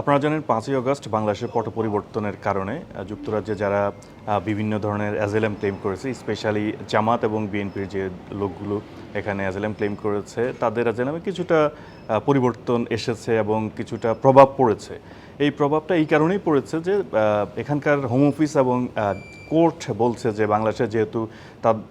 আপনারা জানেন পাঁচই অগস্ট বাংলাদেশের পট পরিবর্তনের কারণে যুক্তরাজ্যে যারা বিভিন্ন ধরনের অ্যাজেলেম ক্লেম করেছে, স্পেশালি জামাত এবং বিএনপির যে লোকগুলো এখানে অ্যাজেলেম ক্লেম করেছে, তাদের অ্যাজেলামে কিছুটা পরিবর্তন এসেছে এবং কিছুটা প্রভাব পড়েছে। এই প্রভাবটা এই কারণেই পড়েছে যে এখানকার হোম অফিস এবং কোর্ট বলছে যে, বাংলাদেশে যেহেতু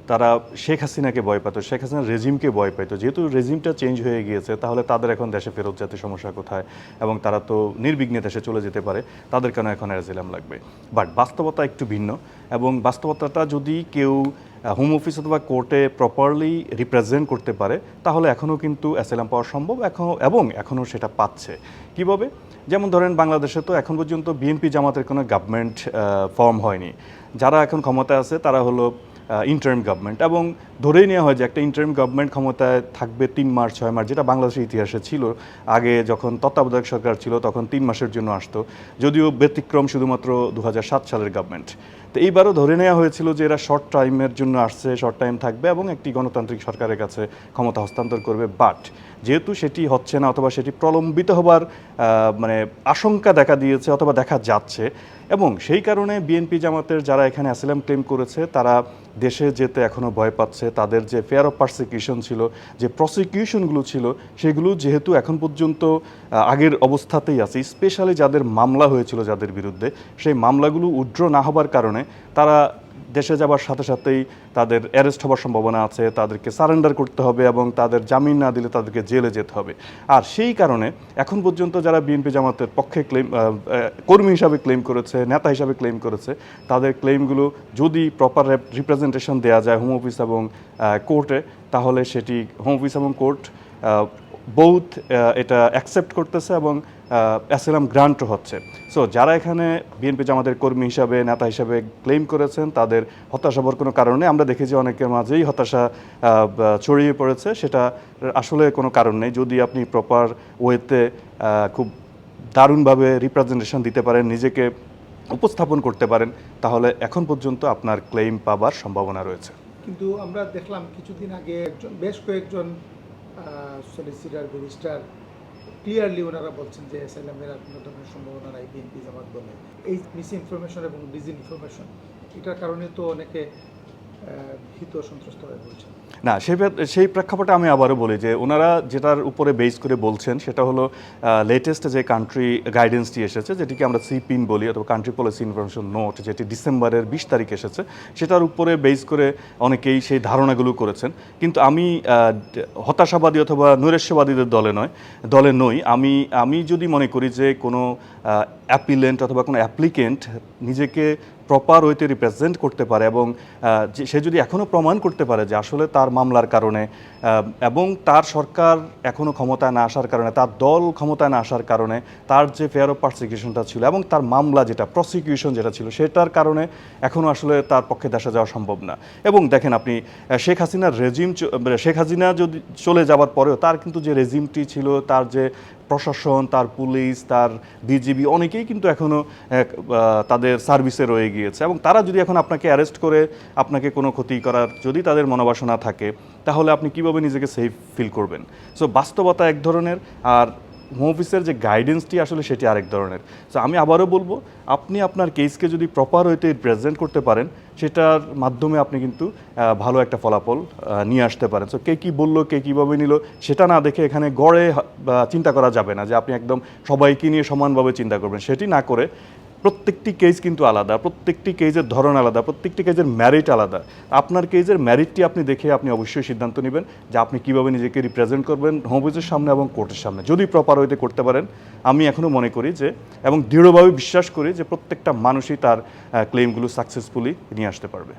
তারা শেখ হাসিনাকে ভয় পেত, শেখ হাসিনার রেজিমকে ভয় পেত যেহেতু রেজিমটা চেঞ্জ হয়ে গিয়েছে, তাহলে তাদের এখন দেশে ফেরত যেতে সমস্যা কোথায়? এবং তারা তো নির্বিঘ্নে দেশে চলে যেতে পারে, তাদের কেন এখন অ্যাজিলাম লাগবে? বাট বাস্তবতা একটু ভিন্ন এবং বাস্তবতাটা যদি কেউ হোম অফিস অথবা কোর্টে প্রপারলি রিপ্রেজেন্ট করতে পারে, তাহলে এখনও কিন্তু অ্যাসেলাম পাওয়া সম্ভব এখন এবং এখনও সেটা পাচ্ছে। কীভাবে? যেমন ধরেন বাংলাদেশে তো এখন পর্যন্ত বিএনপি জামাতের কোনো গভর্নমেন্ট ফর্ম হয়নি। যারা এখন ক্ষমতায় আছে, তারা হলো ইন্টারিম গভর্নমেন্ট এবং ধরেই নেওয়া হয় যে একটা ইন্টারিম গভর্নমেন্ট ক্ষমতায় থাকবে তিন মাস, ছয় মাস, যেটা বাংলাদেশের ইতিহাসে ছিল। আগে যখন তত্ত্বাবধায়ক সরকার ছিল, তখন তিন মাসের জন্য আসতো। যদিও ব্যতিক্রম শুধুমাত্র দু হাজার সাত সালের গভর্নমেন্ট তো এইবারও ধরে নেওয়া হয়েছিল যে এরা শর্ট টাইমের জন্য আসছে শর্ট টাইম থাকবে এবং একটি গণতান্ত্রিক সরকারের কাছে ক্ষমতা হস্তান্তর করবে। বাট যেহেতু সেটি হচ্ছে না অথবা সেটি প্রলম্বিত হবার মানে আশঙ্কা দেখা দিয়েছে অথবা দেখা যাচ্ছে এবং সেই কারণে বিএনপি জামাতের যারা এখানে অ্যাসিলাম ক্লেম করেছে, তারা দেশে যেতে এখনও ভয় পাচ্ছে। তাদের যে ফেয়ার অফ পারসিকিউশন ছিল, যে প্রসিকিউশনগুলো ছিল, সেগুলো যেহেতু এখন পর্যন্ত আগের অবস্থাতেই আছে। স্পেশালি যাদের মামলা হয়েছিল যাদের বিরুদ্ধে, সেই মামলাগুলো উড্র না হবার কারণে তারা দেশে যাবার সাথে সাথেই তাদের অ্যারেস্ট হওয়ার সম্ভাবনা আছে, তাদেরকে সারেন্ডার করতে হবে এবং তাদের জামিন না দিলে তাদেরকে জেলে যেতে হবে। আর সেই কারণে এখন পর্যন্ত যারা বিএনপি জামাতের পক্ষে ক্লেম কর্মী হিসাবে ক্লেম করেছে, নেতা হিসাবে ক্লেম করেছে, তাদের ক্লেমগুলো যদি প্রপার রিপ্রেজেন্টেশন দেওয়া যায় হোম অফিস এবং কোর্টে তাহলে সেটি হোম অফিস এবং কোর্ট বহুত এটা অ্যাকসেপ্ট করতেছে এবং অ্যাসেলাম গ্রান্টও হচ্ছে। সো যারা এখানে বিএনপি জামাতের কর্মী হিসাবে, নেতা হিসাবে ক্লেম করেছেন, তাদের হতাশা হওয়ার কোনো কারণ আমরা দেখেছি অনেকের মাঝেই হতাশা ছড়িয়ে পড়েছে। সেটা আসলে কোনো কারণ নেই। যদি আপনি প্রপার ওয়েতে খুব দারুণভাবে রিপ্রেজেন্টেশন দিতে পারেন, নিজেকে উপস্থাপন করতে পারেন, তাহলে এখন পর্যন্ত আপনার ক্লেম পাবার সম্ভাবনা রয়েছে। কিন্তু আমরা দেখলাম কিছুদিন আগে একজন, বেশ কয়েকজন সলিসিটার ব্যারিস্টার ক্লিয়ারলি ওনারা বলছেন যে এসএলএমের ধরনের সম্ভাবনা নাই বিএনপি জামাত বলে। এই মিস ইনফরমেশন এবং ডিস ইনফরমেশন এটার কারণে তো অনেকে সন্ত্রস্ত হয়ে না সেই সেই প্রেক্ষাপটে আমি আবারও বলি যে ওনারা যেটার উপরে বেস করে বলছেন সেটা হলো লেটেস্ট যে কান্ট্রি গাইডেন্সটি এসেছে, যেটিকে আমরা সিপিন বলি অথবা কান্ট্রি পলিসি ইনফরমেশন নোট যেটি ডিসেম্বরের বিশ তারিখ এসেছে, সেটার উপরে বেস করে অনেকেই সেই ধারণাগুলো করেছেন। কিন্তু আমি হতাশাবাদী অথবা নৈরাশ্যবাদীদের দলে নয়, দলে নই। আমি আমি যদি মনে করি যে কোনো অ্যাপিলেন্ট অথবা কোনো অ্যাপ্লিকেন্ট নিজেকে প্রপার ওয়েতে রিপ্রেজেন্ট করতে পারে এবং সে যদি এখনও প্রমাণ করতে পারে যে আসলে তার মামলার কারণে এবং তার সরকার এখনও ক্ষমতায় না আসার কারণে, তার দল ক্ষমতায় না আসার কারণে তার যে ফেয়ার অফ পারসিকিউশনটা ছিল এবং তার মামলা যেটা প্রসিকিউশন যেটা ছিল, সেটার কারণে এখনও আসলে তার পক্ষে দেশে যাওয়া সম্ভব না। এবং দেখেন আপনি শেখ হাসিনার রেজিম শেখ হাসিনা যদি চলে যাওয়ার পরেও তার কিন্তু যে রেজিমটি ছিল, তার যে প্রশাসন, তার পুলিশ, তার বিজিবি অনেকেই কিন্তু এখনও তাদের সার্ভিসে রয়ে গিয়েছে। এবং তারা যদি এখন আপনাকে অ্যারেস্ট করে, আপনাকে কোনো ক্ষতি করার যদি তাদের মনোবাসনা থাকে, তাহলে আপনি কীভাবে নিজেকে সেফ ফিল করবেন? সো বাস্তবতা এক ধরনের, আর হোম অফিসের যে গাইডেন্সটি আসলে সেটি আরেক ধরনের। সো আমি আবারও বলব, আপনি আপনার কেসকে যদি প্রপার ওয়েতে প্রেজেন্ট করতে পারেন, সেটার মাধ্যমে আপনি কিন্তু ভালো একটা ফলাফল নিয়ে আসতে পারেন। সো কে কী বলল, কে কীভাবে নিল, সেটা না দেখে এখানে গড়ে চিন্তা করা যাবে না যে আপনি একদম সবাইকে নিয়ে সমানভাবে চিন্তা করবেন। সেটি না করে প্রত্যেকটি কেজ কিন্তু আলাদা, প্রত্যেকটি কেজের ধরন আলাদা, প্রত্যেকটি কেজের ম্যারিট আলাদা। আপনার কেজের ম্যারিটটি আপনি দেখে আপনি অবশ্যই সিদ্ধান্ত নেবেন যে আপনি কীভাবে নিজেকে রিপ্রেজেন্ট করবেন হোম অফিসের সামনে এবং কোর্টের সামনে। যদি প্রপার ওয়েতে করতে পারেন, আমি এখনও মনে করি যে এবং দৃঢ়ভাবে বিশ্বাস করি যে প্রত্যেকটা মানুষই তার ক্লেমগুলো সাকসেসফুলি নিয়ে আসতে পারবে।